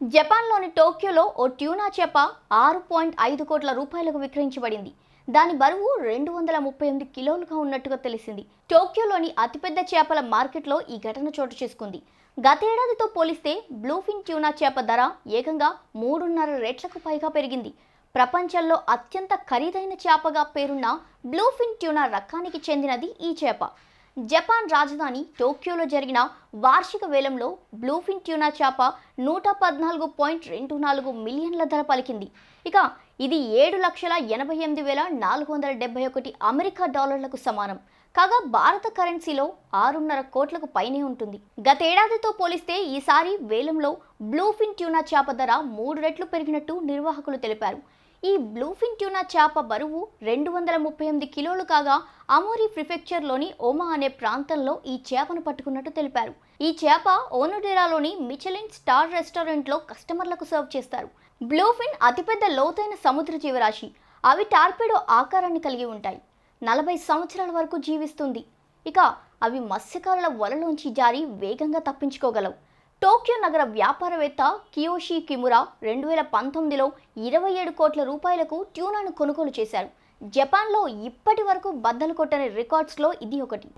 జపాన్లోని టోక్యోలో ఓ ట్యూనా చేప ఆరు పాయింట్ ఐదు కోట్ల రూపాయలకు విక్రయించబడింది. దాని బరువు రెండు వందల ముప్పై ఎనిమిది కిలోలుగా ఉన్నట్టుగా తెలిసింది. టోక్యోలోని అతిపెద్ద చేపల మార్కెట్లో ఈ ఘటన చోటు చేసుకుంది. గతేడాదితో పోలిస్తే బ్లూఫిన్ ట్యూనా చేప ధర ఏకంగా మూడున్నర రేట్లకు పైగా పెరిగింది. ప్రపంచంలో అత్యంత ఖరీదైన చేపగా పేరున్న బ్లూఫిన్ ట్యూనా రకానికి చెందినది ఈ చేప. జపాన్ రాజధాని టోక్యోలో జరిగిన వార్షిక వేలంలో బ్లూఫిన్ ట్యూనా చేప నూట పద్నాలుగు పాయింట్ రెండు నాలుగు మిలియన్ల ధర పలికింది. ఇక ఇది ఏడు లక్షల ఎనభై ఎనిమిది వేల నాలుగు వందల డెబ్బై ఒకటి అమెరికా డాలర్లకు సమానం. కాగా భారత కరెన్సీలో ఆరున్నర కోట్లకు పైనే ఉంటుంది. గతేడాదితో పోలిస్తే ఈసారి వేలంలో బ్లూఫిన్ ట్యూనా చేప ధర మూడు రెట్లు పెరిగినట్టు నిర్వాహకులు తెలిపారు. ఈ బ్లూఫిన్ ట్యూనా చేప బరువు రెండు వందల ముప్పై ఎనిమిది కిలోలు కాగా అమోరి ప్రిఫెక్చర్లోని ఓమా అనే ప్రాంతంలో ఈ చేపను పట్టుకున్నట్టు తెలిపారు. ఈ చేప ఓనుడేరాలోని మిచెలిన్ స్టార్ రెస్టారెంట్లో కస్టమర్లకు సర్వ్ చేస్తారు. బ్లూఫిన్ అతిపెద్ద లోతైన సముద్ర జీవరాశి. అవి టార్పెడో ఆకారాన్ని కలిగి ఉంటాయి. నలభై సంవత్సరాల వరకు జీవిస్తుంది. ఇక అవి మత్స్యకారుల వలలోంచి జారి వేగంగా తప్పించుకోగలవు. టోక్యో నగర వ్యాపారవేత్త కియోషి కిమురా రెండు వేల పంతొమ్మిదిలో ఇరవై ఏడు కోట్ల రూపాయలకు ట్యూనాను కొనుగోలు చేశారు. జపాన్లో ఇప్పటి వరకు బద్దలు కొట్టని రికార్డ్స్లో ఇది ఒకటి.